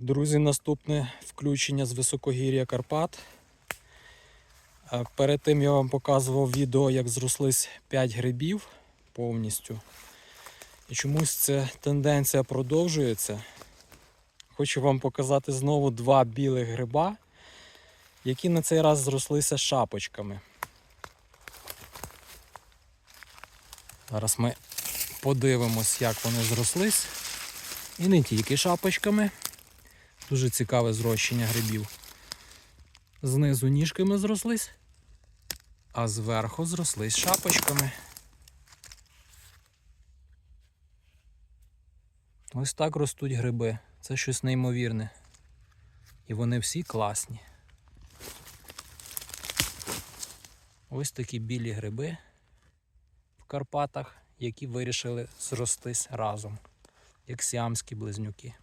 Друзі, наступне включення з високогір'я Карпат. Е, Перед тим я вам показував відео, як зрослись 5 грибів повністю. І чомусь ця тенденція продовжується. Хочу вам показати знову два білих гриба, які на цей раз зрослися шапочками. Зараз ми подивимось, як вони зрослись. І не тільки шапочками. Дуже цікаве зрощення грибів. Знизу ніжками зрослись, а зверху зрослись шапочками. Ось так ростуть гриби. Це щось неймовірне. І вони всі класні. Ось такі білі гриби в Карпатах, які вирішили зростись разом, як сіамські близнюки.